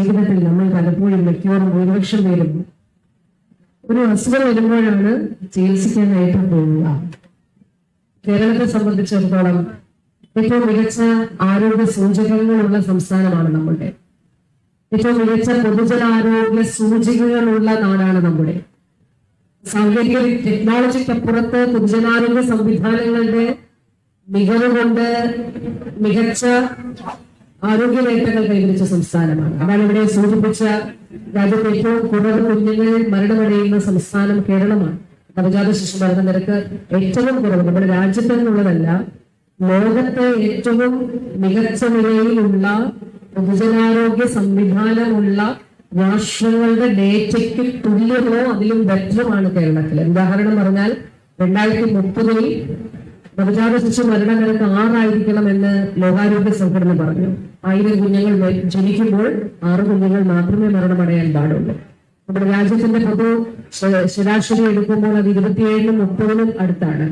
ജീവിതത്തിൽ നമ്മൾ പലപ്പോഴും മിക്കവാറും ഭൂരിപക്ഷം പേരും ഒരു അസുഖം വരുമ്പോഴാണ് ചികിത്സിക്കാനായിട്ട് പോവുക. കേരളത്തെ സംബന്ധിച്ചിടത്തോളം ഏറ്റവും മികച്ച ആരോഗ്യ സൂചകങ്ങളുള്ള സംസ്ഥാനമാണ് നമ്മുടെ. ഏറ്റവും മികച്ച പൊതുജനാരോഗ്യ സൂചികകളുള്ള നാടാണ് നമ്മുടെ. സാങ്കേതിക ടെക്നോളജിക്കപ്പുറത്ത് പൊതുജനാരോഗ്യ സംവിധാനങ്ങളുടെ മികവ് കൊണ്ട് മികച്ച ആരോഗ്യ നേട്ടങ്ങൾ കൈവരിച്ച സംസ്ഥാനമാണ്. അതാണ് ഇവിടെ സൂചിപ്പിച്ച രാജ്യത്തെ ഏറ്റവും കുറവ് കുഞ്ഞുങ്ങൾ മരണമടയുന്ന സംസ്ഥാനം കേരളമാണ്. നവജാത ശിശു മരണ നിരക്ക് ഏറ്റവും കുറവ്. നമ്മുടെ രാജ്യത്ത് നിന്നുള്ളതല്ല ലോകത്തെ ഏറ്റവും മികച്ച നിലയിലുള്ള പൊതുജനാരോഗ്യ സംവിധാനമുള്ള രാഷ്ട്രങ്ങളുടെ ഡേറ്റയ്ക്ക് തുല്യമോ അതിലും ബെറ്ററുമാണ് കേരളത്തിൽ. ഉദാഹരണം പറഞ്ഞാൽ രണ്ടായിരത്തി മുപ്പതിൽ നവജാത ശിശു മരണനിരക്ക് ആറായിരിക്കണം എന്ന് ലോകാരോഗ്യ സംഘടന പറഞ്ഞു. ആയിരം കുഞ്ഞുങ്ങൾ ജനിക്കുമ്പോൾ ആറ് കുഞ്ഞുങ്ങൾ മാത്രമേ മരണമടയാൻ പാടുള്ളൂ. നമ്മുടെ രാജ്യത്തിന്റെ പൊതു ശരാശരി എടുക്കുമ്പോൾ അത് ഇരുപത്തിയേഴിനും മുപ്പതിനും അടുത്താണ്.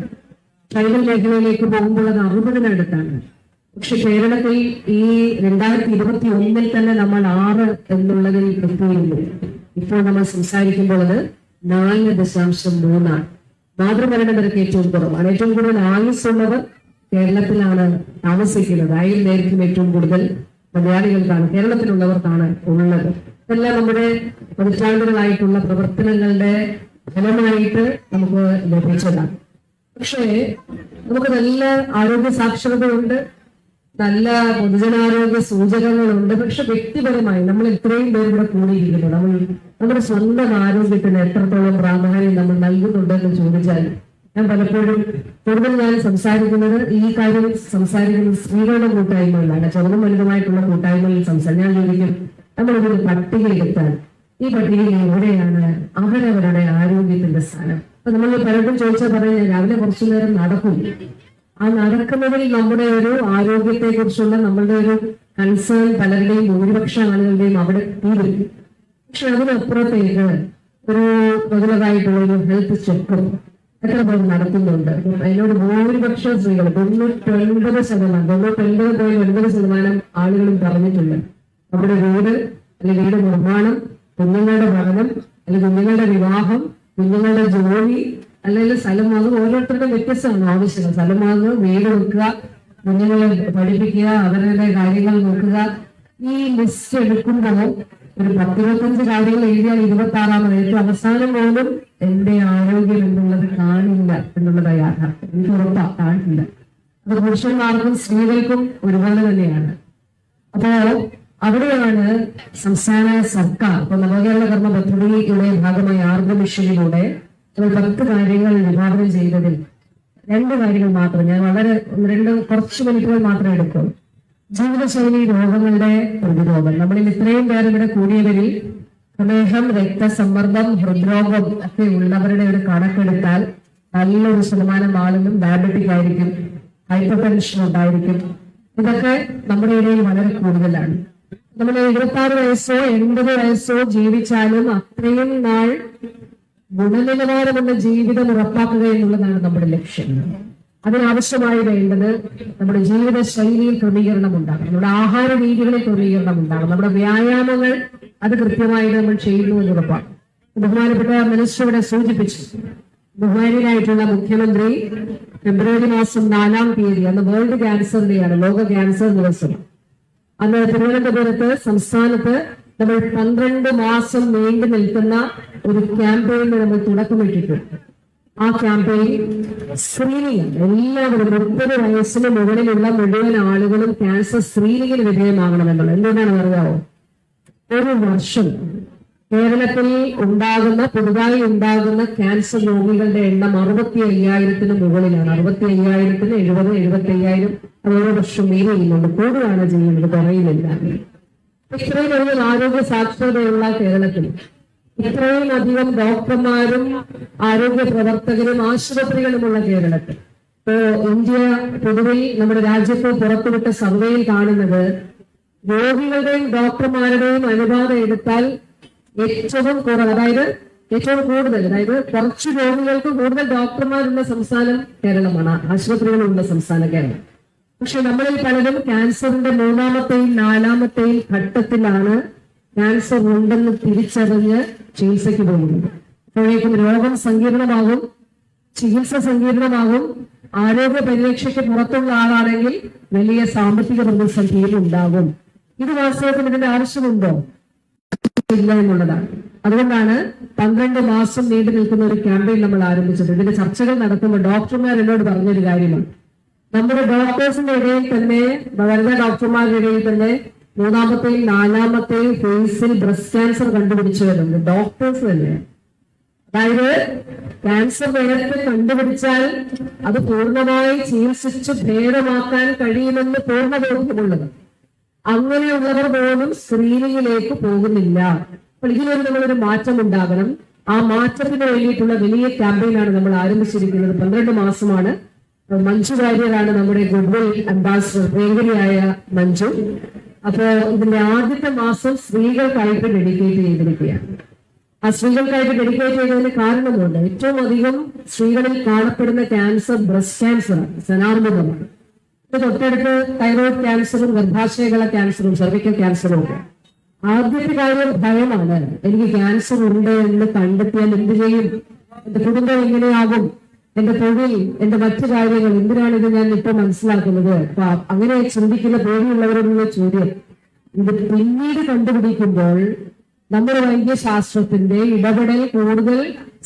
ട്രൈബൽ മേഖലയിലേക്ക് പോകുമ്പോൾ അത് അറുപതിനടുത്താണ് പക്ഷെ കേരളത്തിൽ ഈ രണ്ടായിരത്തി ഇരുപത്തി ഒന്നിൽ തന്നെ നമ്മൾ ആറ് എന്നുള്ളതിൽ എത്തിയിരുന്നു. ഇപ്പോൾ നമ്മൾ സംസാരിക്കുമ്പോൾ അത് നാല് ദശാംശം മൂന്നാണ്. മാതൃമരണ നിരക്ക് ഏറ്റവും കുറവാണ് ഏറ്റവും കൂടുതൽ ആയുസ്സുള്ളവർ കേരളത്തിലാണ് താമസിക്കുന്നത്. ആയുർ ദൈർഘ്യം ഏറ്റവും കൂടുതൽ മലയാളികൾക്കാണ് കേരളത്തിലുള്ളവർക്കാണ് ഉള്ളത്. ഇതെല്ലാം നമ്മുടെ പതിറ്റാണ്ടുകളായിട്ടുള്ള പ്രവർത്തനങ്ങളുടെ ഫലമായിട്ട് നമുക്ക് ലഭിച്ചതാണ്. പക്ഷേ നമുക്ക് നല്ല ആരോഗ്യ സാക്ഷരതയുണ്ട് നല്ല പൊതുജനാരോഗ്യ സൂചകങ്ങളുണ്ട്. പക്ഷെ വ്യക്തിപരമായി നമ്മൾ ഇത്രയും പേര് ഇവിടെ കൂടിയിരിക്കുന്നു. നമ്മൾ നമ്മുടെ സ്വന്തം ആരോഗ്യത്തിന് എത്രത്തോളം പ്രാധാന്യം നമ്മൾ നൽകുന്നുണ്ടെന്ന് ചോദിച്ചാൽ ഞാൻ പലപ്പോഴും കൂടുതൽ ഞാൻ സംസാരിക്കുന്നത് ഈ കാര്യം സംസാരിക്കുന്നത് സ്ത്രീകളുടെ കൂട്ടായ്മകളിലാണ് ചെറുതും വലുതുമായിട്ടുള്ള കൂട്ടായ്മകളിൽ സംസാരിക്കും ഞാൻ ചോദിക്കും നമ്മളൊരു പട്ടിക എടുത്താൽ ഈ പട്ടികയിൽ എവിടെയാണ്? അവരവരുടെ ആരോഗ്യത്തിന്റെ സ്ഥാനം. അപ്പൊ നമ്മൾ പലരും ചോദിച്ചാൽ പറയാം രാവിലെ കുറച്ചു നേരം നടക്കും. ആ നടക്കുന്നതിൽ നമ്മുടെ ഒരു ആരോഗ്യത്തെ കുറിച്ചുള്ള നമ്മളുടെ ഒരു കൺസേൺ പലരുടെയും ഭൂരിപക്ഷ ആളുകളുടെയും അവിടെ തീരും. പക്ഷെ അതിനപ്പുറത്തേക്ക് ഒരു റെഗുലറായിട്ടുള്ള ഒരു ഹെൽത്ത് ചെക്കും എത്ര പേർ നടത്തുന്നുണ്ട്? അതിനോട് ഭൂരിപക്ഷ സ്ത്രീകൾ തൊണ്ണൂറ്റൊൻപത് ശതമാനം തൊണ്ണൂറ്റൊൻപത് പോയിന്റ് ഒൻപത് ശതമാനം ആളുകളും പറഞ്ഞിട്ടുണ്ട്. നമ്മുടെ വീട് അല്ലെങ്കിൽ വീട് നിർമ്മാണം കുഞ്ഞുങ്ങളുടെ പഠനം അല്ലെങ്കിൽ കുഞ്ഞുങ്ങളുടെ വിവാഹം കുഞ്ഞുങ്ങളുടെ ജോലി അല്ലെങ്കിൽ സ്ഥലം വാങ്ങുക ഓരോരുത്തരുടെ വ്യത്യസ്തമാണ് ആവശ്യങ്ങൾ. സ്ഥലം വാങ്ങുക വീട് വെക്കുക കുഞ്ഞുങ്ങളെ പഠിപ്പിക്കുക അവരുടെ കാര്യങ്ങൾ നോക്കുക. ഈ ലിസ്റ്റ് എടുക്കുമ്പോൾ ഒരു പത്തിരുപത്തഞ്ച് കാര്യങ്ങൾ എഴുതിയാൽ ഇരുപത്തി ആറാമത് ഏറ്റവും അവസാനം പോലും എന്റെ ആരോഗ്യം എന്നുള്ളത് കാണില്ല എന്നുള്ളത് യാഥാർത്ഥ്യം. എനിക്ക് ഉറപ്പാ കാണില്ല. അത് പുരുഷന്മാർക്കും സ്ത്രീകൾക്കും ഒരുപോലെ തന്നെയാണ്. അപ്പോ അവിടെയാണ് സംസ്ഥാന സർക്കാർ ഇപ്പൊ നവകേരള കർമ്മ പദ്ധതിയുടെ ഭാഗമായി ആർദ്ര മിഷനിലൂടെ പത്ത് കാര്യങ്ങൾ വിഭാവനം ചെയ്തതിൽ രണ്ട് കാര്യങ്ങൾ മാത്രം. ഞാൻ വളരെ രണ്ട് കുറച്ച് മിനിറ്റുകൾ മാത്രമേ എടുക്കൂ. ജീവിതശൈലി രോഗങ്ങളുടെ പ്രതിരോധം. നമ്മളിൽ ഇത്രയും പേർ ഇവിടെ കൂടിയവരിൽ പ്രമേഹം രക്തസമ്മർദ്ദം ഹൃദ്രോഗം ഒക്കെ ഉള്ളവരുടെ ഒരു കണക്കെടുത്താൽ നല്ലൊരു ശതമാനം ആളുകളും ഡയബറ്റിക് ആയിരിക്കും ഹൈപ്പർ ടെൻഷൻ ഉണ്ടായിരിക്കും. ഇതൊക്കെ നമ്മുടെ ഇടയിൽ വളരെ കൂടുതലാണ്. നമ്മൾ എഴുപത്തി ആറ് വയസ്സോ എൺപത് വയസ്സോ ജീവിച്ചാലും അത്രയും നാൾ ഗുണനിലവാരമുള്ള ജീവിതം ഉറപ്പാക്കുക എന്നുള്ളതാണ് നമ്മുടെ ലക്ഷ്യം. അതിനാവശ്യമായി വേണ്ടത് നമ്മുടെ ജീവിത ശൈലിയിൽ ക്രമീകരണം ഉണ്ടാകണം നമ്മുടെ ആഹാര രീതികളിൽ ക്രമീകരണം ഉണ്ടാകണം നമ്മുടെ വ്യായാമങ്ങൾ അത് കൃത്യമായി നമ്മൾ ചെയ്യുന്നു എന്ന് ഉറപ്പാണ് ബഹുമാനപ്പെട്ട മിനിസ്റ്റർ ഇവിടെ സൂചിപ്പിച്ചു. ബഹുമാനായിട്ടുള്ള മുഖ്യമന്ത്രി ഫെബ്രുവരി മാസം നാലാം തീയതി അന്ന് വേൾഡ് ക്യാൻസർ ഡേ ആണ് ലോക ക്യാൻസർ ദിവസം. അന്ന് തിരുവനന്തപുരത്ത് സംസ്ഥാനത്ത് നമ്മൾ പന്ത്രണ്ട് മാസം നീണ്ടു നിൽക്കുന്ന ഒരു ക്യാമ്പയിന് നമ്മൾ തുടക്കമിട്ടിട്ടുണ്ട്. ആ ക്യാമ്പയിൻ സ്ക്രീനിങ് എല്ലാവരും മുപ്പത് വയസ്സിന് മുകളിലുള്ള മുഴുവൻ ആളുകളും ക്യാൻസർ സ്ക്രീനിങ്ങിന് വിധേയമാകണമെന്നുള്ളത്. എന്തുകൊണ്ടാണ് അറിയാവോ? ഒരു വർഷം കേരളത്തിൽ ഉണ്ടാകുന്ന പുതുതായി ഉണ്ടാകുന്ന ക്യാൻസർ രോഗികളുടെ എണ്ണം അറുപത്തി അയ്യായിരത്തിന് മുകളിലാണ്. അറുപത്തി അയ്യായിരത്തിന് എഴുപത് എഴുപത്തി അയ്യായിരം ഓരോ വർഷം മീൻ കൂടുതലാണ് ചെയ്യുന്നത് കുറയുന്നില്ല. ഇത്രയും വലിയ ആരോഗ്യ സാക്ഷരതയുള്ള കേരളത്തിൽ ഇത്രയും അധികം ഡോക്ടർമാരും ആരോഗ്യ പ്രവർത്തകരും ആശുപത്രികളുമുള്ള കേരളത്തിൽ. ഇപ്പോ ഇന്ത്യ പൊതുവിൽ നമ്മുടെ രാജ്യത്ത് പുറത്തുവിട്ട സർവേയിൽ കാണുന്നത് രോഗികളുടെയും ഡോക്ടർമാരുടെയും അനുപാതം എടുത്താൽ ഏറ്റവും കൂടുതൽ അതായത് ഏറ്റവും കൂടുതൽ അതായത് കുറച്ച് രോഗികൾക്ക് കൂടുതൽ ഡോക്ടർമാരുള്ള സംസ്ഥാനം കേരളമാണ്. ആശുപത്രികളുള്ള സംസ്ഥാനം കേരളം. പക്ഷെ നമ്മളിൽ പലരും ക്യാൻസറിന്റെ മൂന്നാമത്തെയും നാലാമത്തെയും ഘട്ടത്തിലാണ് ക്യാൻസർ ഉണ്ടെന്ന് തിരിച്ചറിഞ്ഞ് ചികിത്സയ്ക്ക് പോകുന്നത് അപ്പോഴേക്കും രോഗം സങ്കീർണമാകും ചികിത്സ സങ്കീർണമാകും ആരോഗ്യ പരിരക്ഷയ്ക്ക് പുറത്തുള്ള ആളാണെങ്കിൽ വലിയ സാമ്പത്തിക പ്രതിസന്ധിയും ഉണ്ടാകും. ഇത് വാസ്തവത്തിൽ ഇതിന്റെ ആവശ്യമുണ്ടോ? ഇല്ല എന്നുള്ളതാണ്. അതുകൊണ്ടാണ് പന്ത്രണ്ട് മാസം നീണ്ടു നിൽക്കുന്ന ഒരു ക്യാമ്പയിൻ നമ്മൾ ആരംഭിച്ചത്. ഇതിന്റെ ചർച്ചകൾ നടത്തുമ്പോൾ ഡോക്ടർമാർ എന്നോട് പറഞ്ഞൊരു കാര്യമാണ് നമ്മുടെ ഡോക്ടേഴ്സിന്റെ ഇടയിൽ തന്നെ വനിതാ ഡോക്ടർമാരുടെ ഇടയിൽ തന്നെ മൂന്നാമത്തെയും നാലാമത്തെയും ഫേസിൽ ബ്രസ്റ്റ് ക്യാൻസർ കണ്ടുപിടിച്ചവരുണ്ട്. ഡോക്ടേഴ്സ് തന്നെ. അതായത് ക്യാൻസർ നേരത്തെ കണ്ടുപിടിച്ചാൽ അത് പൂർണമായി ചികിത്സിച്ച് ഭേദമാക്കാൻ കഴിയുമെന്ന് പൂർണ ബോധ്യമുള്ളത് അങ്ങനെയുള്ളവർ പോലും സ്ക്രീനിങ്ങിലേക്ക് പോകുന്നില്ല. അപ്പോൾ ഇതിലൊരു നമ്മളൊരു മാറ്റം ഉണ്ടാകണം ആ മാറ്റത്തിന് വേണ്ടിയിട്ടുള്ള വലിയ ക്യാമ്പയിനാണ് നമ്മൾ ആരംഭിച്ചിരിക്കുന്നത്. പന്ത്രണ്ട് മാസമാണ്. മഞ്ജു വാര്യരാണ് നമ്മുടെ ഗുഡ്വിൽ അംബാസിഡർ പ്രിയങ്കരിയായ മഞ്ജു. അപ്പോ ഇതിന്റെ ആദ്യത്തെ മാസം സ്ത്രീകൾക്കായിട്ട് ഡെഡിക്കേറ്റ് ചെയ്തിരിക്കുകയാണ്. ആ സ്ത്രീകൾക്കായിട്ട് ഡെഡിക്കേറ്റ് ചെയ്തതിന് കാരണമുണ്ട്. ഏറ്റവും അധികം സ്ത്രീകളിൽ കാണപ്പെടുന്ന ക്യാൻസർ ബ്രസ്റ്റ് ക്യാൻസർ സനാർബുദമാണ് തൊട്ടടുത്ത് തൈറോയ്ഡ് ക്യാൻസറും ഗർഭാശയകള ക്യാൻസറും സെർവിക്കൽ ക്യാൻസറും ഒക്കെ. ആദ്യത്തെ കാര്യം ഭയമാണ്. എനിക്ക് ക്യാൻസർ ഉണ്ട് എന്ന് കണ്ടെത്തിയാൽ എന്ത് ചെയ്യും? എന്റെ കുടുംബം എങ്ങനെയാകും? എന്റെ തൊഴിൽ എന്റെ മറ്റു കാര്യങ്ങൾ എന്തിനാണ് ഇത് ഞാൻ ഇപ്പൊ മനസ്സിലാക്കുന്നത്? അപ്പൊ അങ്ങനെ ചിന്തിക്കുന്ന പേടിയുള്ളവരോടുള്ള ചോദ്യം. ഇത് പിന്നീട് കണ്ടുപിടിക്കുമ്പോൾ നമ്മുടെ വൈദ്യശാസ്ത്രത്തിന്റെ ഇടപെടൽ കൂടുതൽ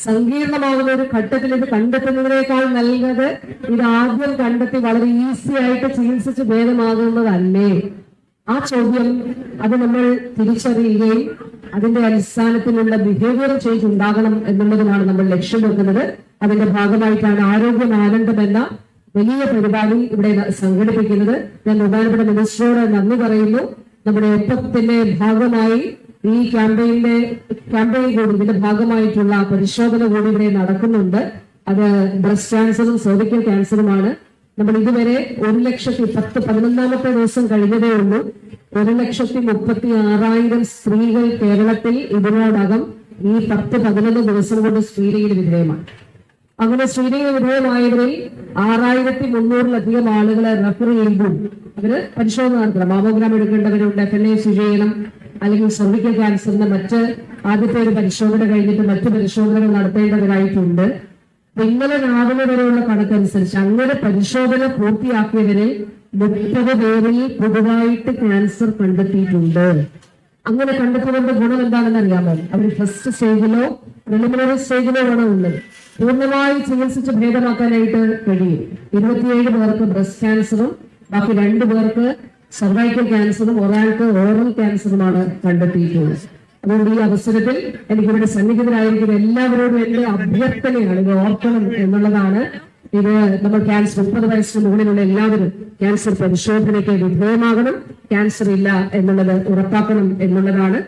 സങ്കീർണമാകുന്ന ഒരു ഘട്ടത്തിൽ ഇത് കണ്ടെത്തുന്നതിനേക്കാൾ നല്ലത് ഇത് ആദ്യം കണ്ടെത്തി വളരെ ഈസി ആയിട്ട് ചികിത്സിച്ച് ഭേദമാകുന്നതല്ലേ? ആ ചോദ്യം അത് നമ്മൾ തിരിച്ചറിയുകയും അതിന്റെ അടിസ്ഥാനത്തിലുള്ള ബിഹേവിയർ ചേഞ്ച് ഉണ്ടാകണം എന്നുള്ളതിനാണ് നമ്മൾ ലക്ഷ്യം വെക്കുന്നത്. അതിന്റെ ഭാഗമായിട്ടാണ് ആരോഗ്യം ആനന്ദം എന്ന വലിയ പരിപാടി ഇവിടെ സംഘടിപ്പിക്കുന്നത്. ഞാൻ ബഹുമാനപ്പെട്ട മിനിസ്റ്ററോട് നന്ദി പറയുന്നു. നമ്മുടെ ഒപ്പത്തിന്റെ ഭാഗമായി ഈ ക്യാമ്പയിന്റെ ക്യാമ്പയിൻ കൂടി ഇതിന്റെ ഭാഗമായിട്ടുള്ള പരിശോധന കൂടി ഇവിടെ നടക്കുന്നുണ്ട്. അത് ബ്രസ്റ്റ് ക്യാൻസറും സെർവിക്കൽ ക്യാൻസറുമാണ് നമ്മൾ ഇതുവരെ ഒരു ലക്ഷത്തി പത്ത് പതിനൊന്നാമത്തെ ദിവസം കഴിഞ്ഞതേ ഉള്ളൂ. ഒരു ലക്ഷത്തി മുപ്പത്തി ആറായിരം സ്ത്രീകൾ കേരളത്തിൽ ഇതിനോടകം ഈ പത്ത് പതിനൊന്ന് ദിവസം കൊണ്ട് സ്ക്രീനിങ്ങിന് വിധേയമാണ്. അങ്ങനെ സ്ക്രീനിങ്ങിന് വിധേയമായവരിൽ ആറായിരത്തി മുന്നൂറിലധികം ആളുകളെ റെഫർ ചെയ്യുമ്പോൾ അവർ പരിശോധന നടത്തണം. മാമോഗ്രാം എടുക്കേണ്ടവരുണ്ട് എഫ് എൻ എ ചെയ്യണം അല്ലെങ്കിൽ സർവിക്കൽ ക്യാൻസറിന്റെ മറ്റ് ആദ്യത്തെ ഒരു പരിശോധന കഴിഞ്ഞിട്ട് മറ്റ് പരിശോധനകൾ നടത്തേണ്ടവരായിട്ടുണ്ട്. ഇന്നലെ രാവിലെ വരെയുള്ള കണക്കനുസരിച്ച് അങ്ങനെ പരിശോധന പൂർത്തിയാക്കിയവരിൽ മുപ്പത് പേരിൽ പുതുതായിട്ട് ക്യാൻസർ കണ്ടെത്തിയിട്ടുണ്ട്. അങ്ങനെ കണ്ടെത്തുന്നതിന്റെ ഗുണം എന്താണെന്ന് അറിയാമോ? അവർ ഫസ്റ്റ് സ്റ്റേജിലോ പ്രിലിമിനറി സ്റ്റേജിലോ ആണ് ഉള്ളത്. പൂർണമായി ചികിത്സിച്ച് ഭേദമാക്കാനായിട്ട് കഴിയും. ഇരുപത്തിയേഴ് പേർക്ക് ബ്രസ്റ്റ് ക്യാൻസറും ബാക്കി രണ്ടു പേർക്ക് സർവൈക്കൽ ക്യാൻസറും ഒരാൾക്ക് ഓറൽ ക്യാൻസറുമാണ് കണ്ടെത്തിയിട്ടുള്ളത്. അതുകൊണ്ട് ഈ അവസരത്തിൽ എനിക്കിവിടെ സന്നിഹിതരായിരിക്കുന്ന എല്ലാവരോടും എന്റെ അഭ്യർത്ഥനയാണ് ഇത് ഓർക്കണം എന്നുള്ളതാണ്. ഇത് നമ്മൾ ക്യാൻസർ മുപ്പത് വയസ്സിന് മുകളിലുള്ള എല്ലാവരും ക്യാൻസർ പരിശോധനയ്ക്ക് വിധേയമാകണം. ക്യാൻസർ ഇല്ല എന്നുള്ളത് ഉറപ്പാക്കണം എന്നുള്ളതാണ്.